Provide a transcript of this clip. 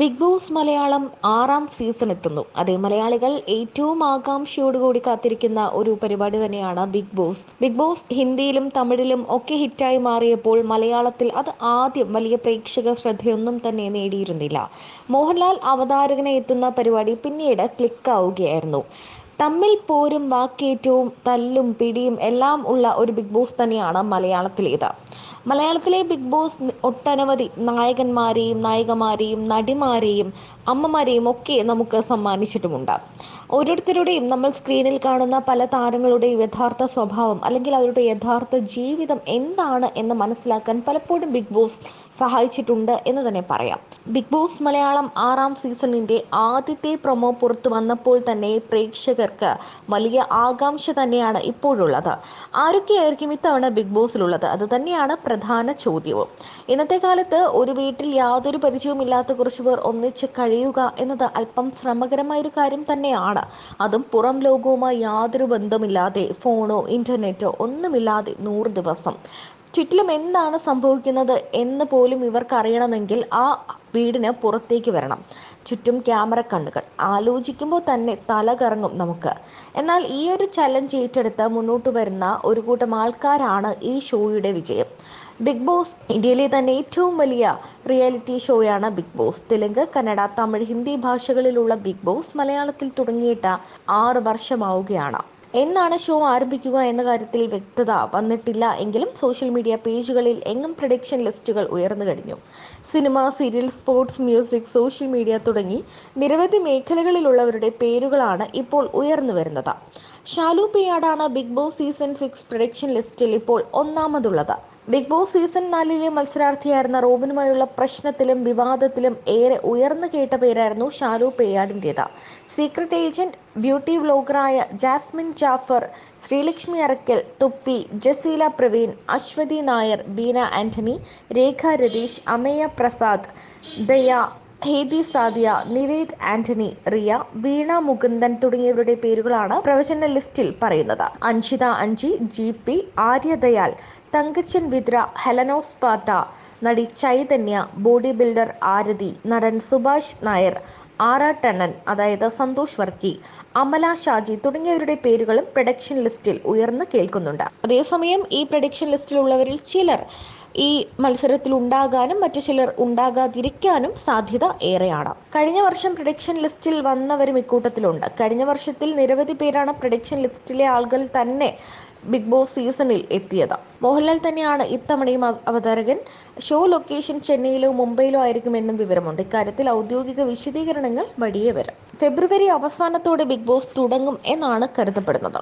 Big boss Malayalam ആറാം season എത്തുന്നു. അതേ മലയാളികൾ ഏറ്റവും ആകാംക്ഷയോടുകൂടി കാത്തിരിക്കുന്ന ഒരു പരിപാടി തന്നെയാണ് ബിഗ് ബോസ്. ബിഗ് ബോസ് ഹിന്ദിയിലും തമിഴിലും ഒക്കെ ഹിറ്റായി മാറിയപ്പോൾ മലയാളത്തിൽ അത് ആദ്യം വലിയ പ്രേക്ഷക ശ്രദ്ധയൊന്നും തന്നെ നേടിയിരുന്നില്ല. മോഹൻലാൽ അവതാരകനെ എത്തുന്ന പരിപാടി പിന്നീട് ക്ലിക്ക് ആവുകയായിരുന്നു തമ്മിൽ പോരും വാക്കേറ്റവും തല്ലും പിടിയും എല്ലാം ഉള്ള ഒരു ബിഗ് ബോസ് തന്നെയാണ് മലയാളത്തിലേത്. മലയാളത്തിലെ ബിഗ് ബോസ് ഒട്ടനവധി നായകന്മാരെയും നായികമാരെയും നടിമാരെയും അമ്മമാരെയും ഒക്കെ നമുക്ക് സമ്മാനിച്ചിട്ടുമുണ്ട്. ഓരോരുത്തരുടെയും നമ്മൾ സ്ക്രീനിൽ കാണുന്ന പല താരങ്ങളുടെയും യഥാർത്ഥ സ്വഭാവം അല്ലെങ്കിൽ അവരുടെ യഥാർത്ഥ ജീവിതം എന്താണ് എന്ന് മനസ്സിലാക്കാൻ പലപ്പോഴും ബിഗ് ബോസ് സഹായിച്ചിട്ടുണ്ട് എന്ന് തന്നെ പറയാം. ബിഗ് ബോസ് മലയാളം ആറാം സീസണിന്റെ ആദ്യത്തെ പ്രൊമോ പുറത്തു വന്നപ്പോൾ തന്നെ പ്രേക്ഷകർക്ക് വലിയ ആകാംക്ഷ തന്നെയാണ് ഇപ്പോഴുള്ളത്. ആരൊക്കെയായിരിക്കും ഇത്തവണ ബിഗ് ബോസിലുള്ളത് അത് തന്നെയാണ് പ്രധാന ചോദ്യവും. ഇന്നത്തെ കാലത്ത് ഒരു വീട്ടിൽ യാതൊരു പരിചയവുമില്ലാത്ത കുറച്ചു പേർ ഒന്നിച്ച് കഴിയുക എന്നത് അല്പം ശ്രമകരമായ ഒരു കാര്യം തന്നെയാണ്. അതും പുറം ലോകവുമായി യാതൊരു ബന്ധമില്ലാതെ ഫോണോ ഇന്റർനെറ്റോ ഒന്നുമില്ലാതെ നൂറ് ദിവസം. ചുറ്റിലും എന്താണ് സംഭവിക്കുന്നത് എന്ന് പോലും ഇവർക്ക് അറിയണമെങ്കിൽ ആ വീടിന് പുറത്തേക്ക് വരണം. ചുറ്റും ക്യാമറ കണ്ണുകൾ. ആലോചിക്കുമ്പോൾ തന്നെ തല കറങ്ങും നമുക്ക്. എന്നാൽ ഈ ഒരു ചലഞ്ച് ഏറ്റെടുത്ത് മുന്നോട്ട് വരുന്ന ഒരു കൂട്ടം ആൾക്കാരാണ് ഈ ഷോയുടെ വിജയം. ബിഗ് ബോസ് ഇന്ത്യയിലെ തന്നെ ഏറ്റവും വലിയ റിയാലിറ്റി ഷോയാണ് ബിഗ് ബോസ്. തെലുങ്ക് കന്നഡ തമിഴ് ഹിന്ദി ഭാഷകളിലുള്ള ബിഗ് ബോസ് മലയാളത്തിൽ തുടങ്ങിയിട്ട് ആറ് വർഷമാവുകയാണ്. എന്നാണ് ഷോ ആരംഭിക്കുക എന്ന കാര്യത്തിൽ വ്യക്തത വന്നിട്ടില്ല. എങ്കിലും സോഷ്യൽ മീഡിയ പേജുകളിൽ എങ്ങും പ്രഡിക്ഷൻ ലിസ്റ്റുകൾ ഉയർന്നു കഴിഞ്ഞു. Cinema serial sports music social media തുടങ്ങി നിരവധി മേഖലകളിലുള്ളവരുടെ പേരുകളാണ് ഇപ്പോൾ ഉയർന്നു വരുന്നത്. Shalu പിയാടാണ് big boss season six prediction ലിസ്റ്റിൽ ഇപ്പോൾ ഒന്നാമതുള്ളത്. ബിഗ് ബോസ് സീസൺ നാലിലെ മത്സരാർത്ഥിയായിരുന്ന റോബിനുമായുള്ള പ്രശ്നത്തിലും വിവാദത്തിലും ഏറെ ഉയർന്നു കേട്ട പേരായിരുന്നു ഷാലു പേയാടിന്റേത് സീക്രട്ട് ഏജന്റ് ബ്യൂട്ടി വ്ലോഗറായ ജാസ്മിൻ ജാഫർ ശ്രീലക്ഷ്മി അറക്കൽ തുപ്പി ജസീല പ്രവീൺ അശ്വതി നായർ ബീന ആന്റണി രേഖ രതീഷ് അമേയ പ്രസാദ് ദയ ഹേദി സാദിയ നിവേദ് ആന്റണി റിയ വീണ മുകുന്ദൻ തുടങ്ങിയവരുടെ പേരുകളാണ് പ്രൊഫഷണൽ ലിസ്റ്റിൽ പറയുന്നത്. അഞ്ചിത അഞ്ചി ജി പി ആര്യദയാൽ തങ്കച്ചൻ വിദ്ര ഹെലനോസ് പാട്ട നടി ചൈതന്യ ബോഡി ബിൽഡർ ആരതി നടൻ സുഭാഷ് നായർ ആറാട്ടണ്ണൻ അതായത് സന്തോഷ് വർക്കി അമല ഷാജി തുടങ്ങിയവരുടെ പേരുകളും പ്രൊഡക്ഷൻ ലിസ്റ്റിൽ ഉയർന്നു കേൾക്കുന്നുണ്ട്. അതേസമയം ഈ പ്രൊഡക്ഷൻ ലിസ്റ്റിലുള്ളവരിൽ ചിലർ ഈ മത്സരത്തിൽ ഉണ്ടാകാനും മറ്റു ചിലർ ഉണ്ടാകാതിരിക്കാനും സാധ്യത ഏറെയാണ്. കഴിഞ്ഞ വർഷം പ്രൊഡക്ഷൻ ലിസ്റ്റിൽ വന്നവരും ഇക്കൂട്ടത്തിലുണ്ട്. കഴിഞ്ഞ വർഷത്തിൽ നിരവധി പേരാണ് പ്രൊഡക്ഷൻ ലിസ്റ്റിലെ ആളുകൾ തന്നെ ബിഗ് ബോസ് സീസണിൽ എത്തിയത്. മോഹൻലാൽ തന്നെയാണ് ഇത്തവണയും അവതാരകൻ. ഷോ ലൊക്കേഷൻ ചെന്നൈയിലോ മുംബൈയിലോ ആയിരിക്കുമെന്നും വിവരമുണ്ട്. ഇക്കാര്യത്തിൽ ഔദ്യോഗിക വിശദീകരണങ്ങൾ വഴിയെ വരും. ഫെബ്രുവരി അവസാനത്തോടെ ബിഗ് ബോസ് തുടങ്ങും എന്നാണ് കരുതപ്പെടുന്നത്.